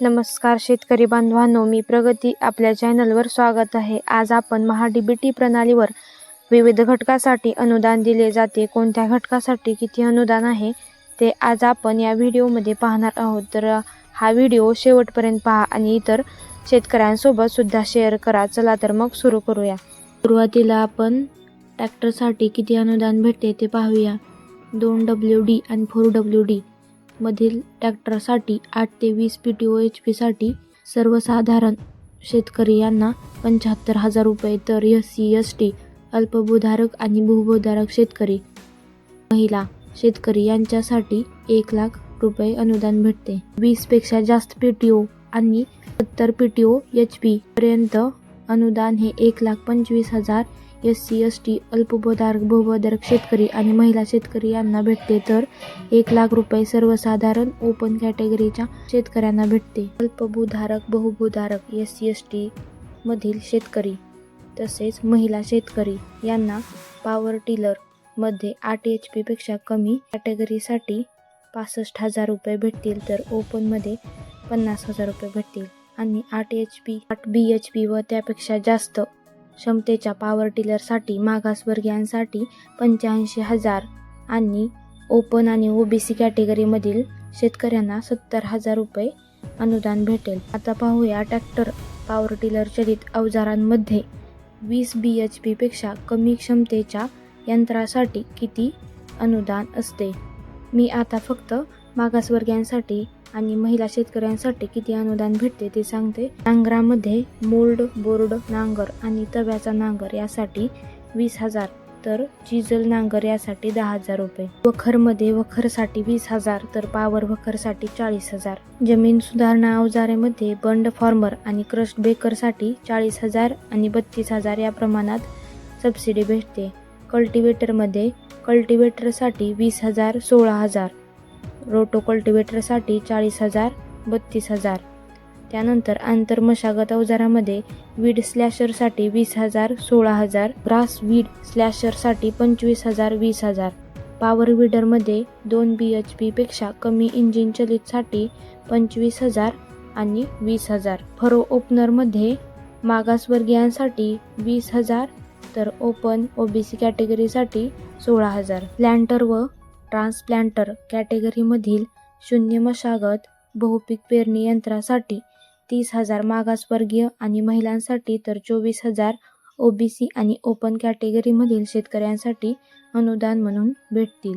नमस्कार शेतकरी बांधवांनो मी प्रगती आपल्या चॅनलवर स्वागत आहे. आज आपण महाडीबीटी प्रणालीवर विविध घटकासाठी अनुदान दिले जाते. कोणत्या घटकासाठी किती अनुदान आहे ते आज आपण या व्हिडिओमध्ये पाहणार आहोत. तर हा व्हिडिओ शेवटपर्यंत पहा आणि इतर शेतकऱ्यांसोबत सुद्धा शेअर करा. चला तर मग सुरू करूया. सुरुवातीला आपण ट्रॅक्टरसाठी किती अनुदान भेटते ते पाहूया. दोन डब्ल्यू डी आणि फोर डब्ल्यू डी. मधील ट्रॅक्टरसाठी आठ ते वीस पी टी ओ एच पीसाठी सर्वसाधारण शेतकरी यांना पंच्याहत्तर हजार रुपये तर एस सी एस टी अल्पभूधारक आणि भूभूधारक शेतकरी महिला शेतकरी यांच्यासाठी एक लाख रुपये अनुदान भेटते. वीसपेक्षा जास्त पी टी ओ आणि सत्तर P T O H P पर्यंत अनुदान हे एक लाख पंचवीस हजार एस सी एस टी अल्पभूधारक बहुभूधारक शेतकरी आणि महिला शेतकरी यांना भेटते. तर एक लाख रुपये सर्वसाधारण ओपन कॅटेगरीच्या शेतकऱ्यांना भेटते. अल्पभूधारक बहुभूधारक एस सी एस टी मधील शेतकरी तसेच महिला शेतकरी यांना पॉवर टिलरमध्ये आठ एच पीपेक्षा कमी कॅटेगरीसाठी पासष्ट हजार रुपये भेटतील. तर ओपनमध्ये पन्नास हजार रुपये भेटतील. आणि आठ एच पी आठ बी एच पी व त्यापेक्षा जास्त क्षमतेच्या पॉवर टिलरसाठी मागासवर्गीयांसाठी पंच्याऐंशी हजार आणि ओपन आणि ओबीसी कॅटेगरीमधील शेतकऱ्यांना सत्तर हजार रुपये अनुदान भेटेल. आता पाहूया ट्रॅक्टर पॉवर टिलर चलित अवजारांमध्ये वीस बी एच पीपेक्षा कमी क्षमतेच्या यंत्रासाठी किती अनुदान असते? मी आता फक्त मागासवर्गीयांसाठी आणि महिला शेतकऱ्यांसाठी किती अनुदान भेटते ते सांगते. नांगरामध्ये मोल्ड बोर्ड नांगर आणि तव्याचा नांगर यासाठी वीस हजार तर चिजल नांगर यासाठी दहा हजार रुपये. वखरमध्ये वखरसाठी वीस हजार तर पावर वखरसाठी चाळीस हजार. जमीन सुधारणा अवजारेमध्ये बंड फॉर्मर आणि क्रस्ट बेकरसाठी चाळीस हजार आणि बत्तीस हजार या प्रमाणात सबसिडी भेटते. कल्टिवेटरमध्ये कल्टिवेटरसाठी वीस हजार सोळा हजार. रोटो कल्टिवेटरसाठी चाळीस हजार बत्तीस हजार. त्यानंतर आंतर मशागत अवजारामध्ये वीड स्लॅशरसाठी वीस हजार सोळा हजार. ग्रास वीड स्लॅशरसाठी पंचवीस हजार वीस हजार. पॉवर विडरमध्ये दोन बी एच पीपेक्षा कमी इंजिन चलितसाठी पंचवीस हजार आणि वीस हजार. फरो ओपनरमध्ये मागासवर्गीयांसाठी वीस हजार तर ओपन ओबीसी कॅटेगरीसाठी सोळा हजार. प्लॅन्टर व ट्रान्सप्लांटर कॅटेगरीमधील शून्य मशागत बहुपीक पेरणी यंत्रासाठी तीस हजार मागासवर्गीय आणि महिलांसाठी तर चोवीस हजार ओबीसी आणि ओपन कॅटेगरीमधील शेतकऱ्यांसाठी अनुदान म्हणून भेटतील.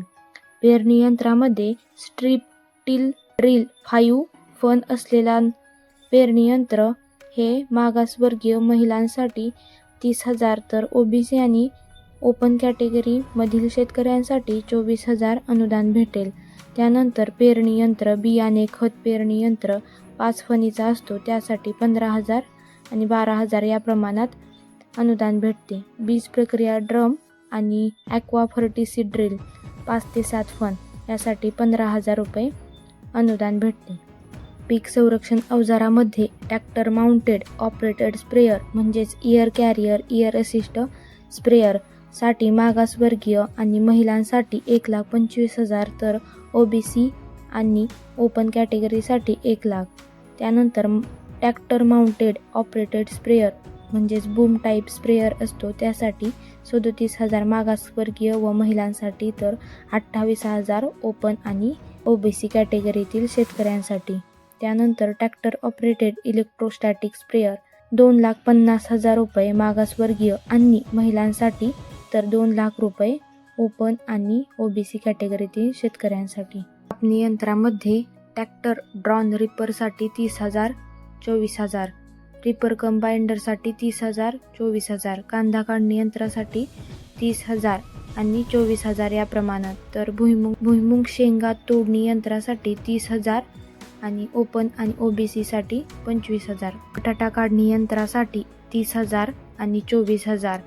पेरणी यंत्रामध्ये स्ट्रीप टिल ड्रिल फाईव्ह फन असलेला पेरणी यंत्र हे मागासवर्गीय महिलांसाठी तीस हजार तर ओबीसी आणि ओपन कॅटेगरीमधील शेतकऱ्यांसाठी चोवीस हजार अनुदान भेटेल. त्यानंतर पेरणी यंत्र बियाणे खत पेरणी यंत्र पाच फणीचा असतो त्यासाठी पंधरा हजार आणि बारा हजार या प्रमाणात अनुदान भेटते. बीज प्रक्रिया ड्रम आणि ॲक्वा फर्टिसिड ड्रिल पाच ते सात फन यासाठी पंधरा हजार रुपये अनुदान भेटते. पीक संरक्षण अवजारामध्ये ट्रॅक्टर माउंटेड ऑपरेटेड स्प्रेअर म्हणजेच air carrier air assist sprayer साठी मागासवर्गीय आणि महिलांसाठी एक लाख पंचवीस हजार तर ओबीसी आणि ओपन कॅटेगरीसाठी एक लाख. त्यानंतर ट्रॅक्टर माउंटेड ऑपरेटेड स्प्रेयर म्हणजेच बूम टाईप स्प्रेयर असतो. त्यासाठी सदोतीस हजार मागासवर्गीय व महिलांसाठी तर अठ्ठावीस हजार ओपन आणि ओबीसी कॅटेगरीतील शेतकऱ्यांसाठी. त्यानंतर ट्रॅक्टर ऑपरेटेड इलेक्ट्रोस्टॅटिक स्प्रेयर दोन लाख पन्नास हजार रुपये मागासवर्गीय आणि महिलांसाठी तर दोन लाख रुपये ओपन आणि ओबीसी कॅटेगरीतील शेतकऱ्यांसाठी. कापणी यंत्रामध्ये ट्रॅक्टर ड्रॉन रिपरसाठी तीस हजार चोवीस हजार. रिपर कंबाइंडरसाठी तीस हजार चोवीस हजार. कांदा काढणी यंत्रासाठी तीस हजार आणि चोवीस हजार या प्रमाणात. तर भुईमुग भुईमुग शेंगा तोडणी यंत्रासाठी तीस हजार आणि ओपन आणि ओबीसीसाठी पंचवीस हजार. बटाटा काढणी यंत्रासाठी तीस हजार आणि चोवीस हजार.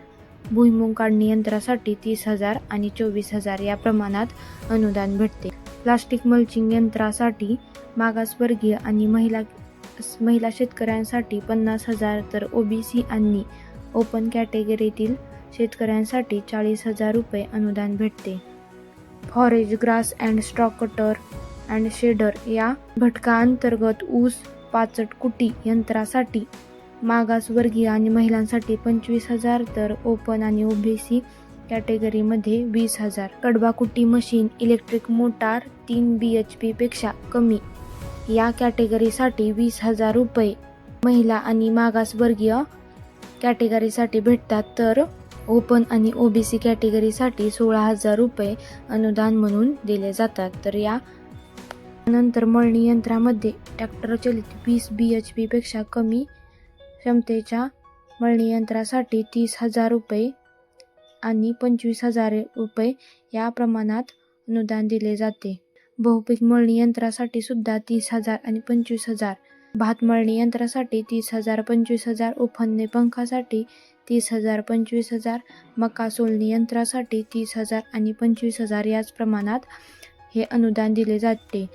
भुईमूग काढणी यंत्रासाठी तीस हजार आणि चोवीस हजार या प्रमाणात अनुदान भेटते. प्लास्टिक मल्चिंग यंत्रासाठी मागासवर्गीय आणि महिला महिला शेतकऱ्यांसाठी पन्नास हजार तर ओबीसी आणि ओपन कॅटेगरीतील शेतकऱ्यांसाठी चाळीस हजार रुपये अनुदान भेटते. Forage grass and stock cutter and shredder या घटकाअंतर्गत ऊस पाचट कुटी यंत्रासाठी मागासवर्गीय आणि महिलांसाठी पंचवीस हजार तर ओपन आणि ओबीसी कॅटेगरीमध्ये वीस हजार. कडबाकुटी मशीन इलेक्ट्रिक मोटार तीन बी एच पीपेक्षा कमी. या कॅटेगरीसाठी वीस हजार रुपये. महिला आणि मागासवर्गीय कॅटेगरीसाठी भेटतात तर ओपन आणि ओबीसी कॅटेगरीसाठी सोळा हजार रुपये अनुदान म्हणून दिले जातात. तर या नंतर मळणी यंत्रामध्ये ट्रॅक्टर चलित वीस बी एच पीपेक्षा कमी क्षमतेच्या मळणी यंत्रासाठी तीस हजार रुपये आणि पंचवीस हजार रुपये या प्रमाणात अनुदान दिले जाते. बहुपीक मळणी यंत्रासाठी सुद्धा तीस हजार आणि पंचवीस हजार. भात मळणी यंत्रासाठी तीस हजार पंचवीस हजार उफणणे पंखासाठी तीस हजार पंचवीस हजार मका सोलणी यंत्रासाठी तीस हजार आणि पंचवीस हजार याच प्रमाणात हे अनुदान दिले जाते.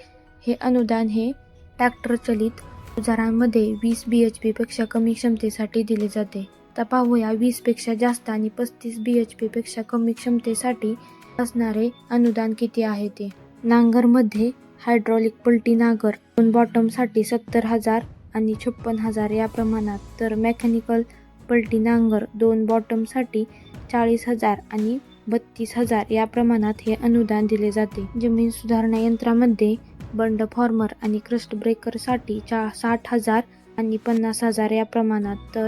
हे अनुदान हे ट्रॅक्टर चलित अवजारांमध्ये वीस बी एच पीपेक्षा कमी क्षमतेसाठी दिले जाते. आता पाहूया वीसपेक्षा जास्त आणि पस्तीस बी एच पीपेक्षा कमी क्षमतेसाठी असणारे अनुदान किती आहे ते? नांगरमध्ये हायड्रॉलिक पलटी नांगर दोन बॉटमसाठी सत्तर हजार आणि छप्पन हजार या प्रमाणात. तर मेकॅनिकल पलटी नांगर दोन बॉटमसाठी चाळीस हजार आणि बत्तीस हजार या प्रमाणात हे अनुदान दिले जाते. जमीन सुधारणा यंत्रामध्ये बंड फॉर्मर आणि क्रस्ट ब्रेकरसाठी चा साठ हजार आणि पन्नास हजार या प्रमाणात तर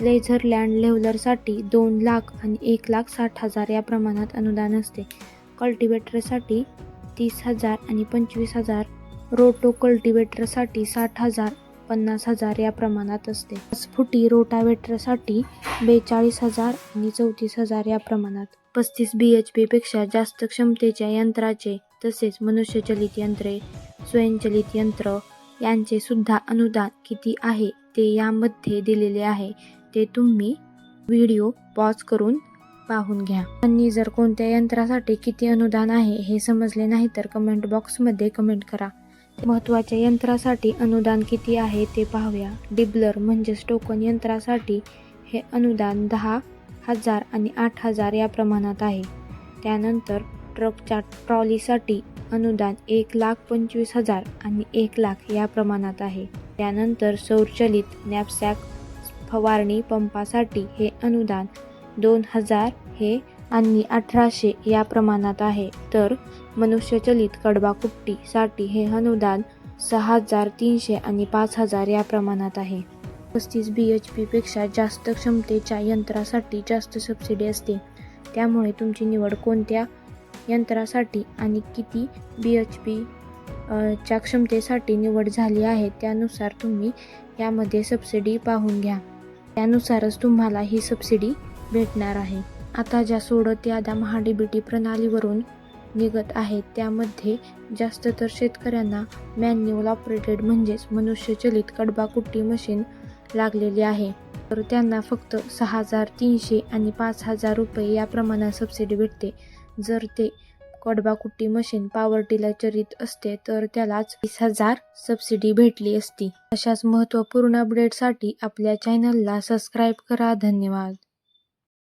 लेझर लँड लेव्हलरसाठी दोन लाख आणि एक लाख साठ हजार या प्रमाणात अनुदान असते. कल्टिवेटरसाठी तीस हजार आणि पंचवीस हजार रोटो कल्टिवेटरसाठी साठ हजार पन्नास हजार या प्रमाणात असते. फुटी रोटावेटरसाठी बेचाळीस हजार आणि चौतीस हजार या प्रमाणात. पस्तीस बी एच पीपेक्षा जास्त क्षमतेच्या यंत्राचे तसेच मनुष्यचलित यंत्रे स्वयंचलित यंत्र यांचे सुद्धा अनुदान किती आहे ते यामध्ये दिलेले आहे ते तुम्ही व्हिडिओ पॉज करून पाहून घ्या. आणि जर कोणत्या यंत्रासाठी किती अनुदान आहे हे समजले नाही तर कमेंट बॉक्समध्ये कमेंट करा. महत्त्वाच्या यंत्रासाठी अनुदान किती आहे ते पाहूया. डिबलर म्हणजेच टोकन यंत्रासाठी हे अनुदान दहा हजार आणि आठ हजार या प्रमाणात आहे. त्यानंतर ट्रकच्या ट्रॉलीसाठी अनुदान एक लाख पंचवीस हजार आणि एक लाख या प्रमाणात आहे. त्यानंतर सौरचलित नॅपसॅक फवारणी पंपासाठी हे अनुदान दोन हजार हे आणि अठराशे या प्रमाणात आहे. तर मनुष्यचलित कडबाकुट्टीसाठी हे अनुदान सहा हजार तीनशे आणि पाच हजार या प्रमाणात आहे. पस्तीस बी एच पीपेक्षा जास्त क्षमतेच्या यंत्रासाठी जास्त सबसिडी असते. त्यामुळे तुमची निवड कोणत्या यंत्रासाठी आणि किती बी एच पी च्या क्षमतेसाठी निवड झाली आहे त्यानुसार तुम्ही यामध्ये सबसिडी पाहून घ्या. त्यानुसारच तुम्हाला ही सबसिडी भेटणार आहे. आता ज्या सोडत याद्या महाडीबीटी प्रणालीवरून निघत आहेत त्यामध्ये जास्त तर शेतकऱ्यांना मॅन्युअल ऑपरेटेड म्हणजेच मनुष्यचलित कडबाकुट्टी मशीन लागलेली आहे. तर त्यांना फक्त सहा हजार तीनशे आणि पाच हजार रुपये या प्रमाणात सबसिडी भेटते. जर ते कडबाकुट्टी मशीन पॉवर टिलर चरित असते तर त्यालाच वीस हजार सबसिडी भेटली असती. अशाच महत्त्वपूर्ण अपडेटसाठी आपल्या चॅनलला सबस्क्राईब करा. धन्यवाद.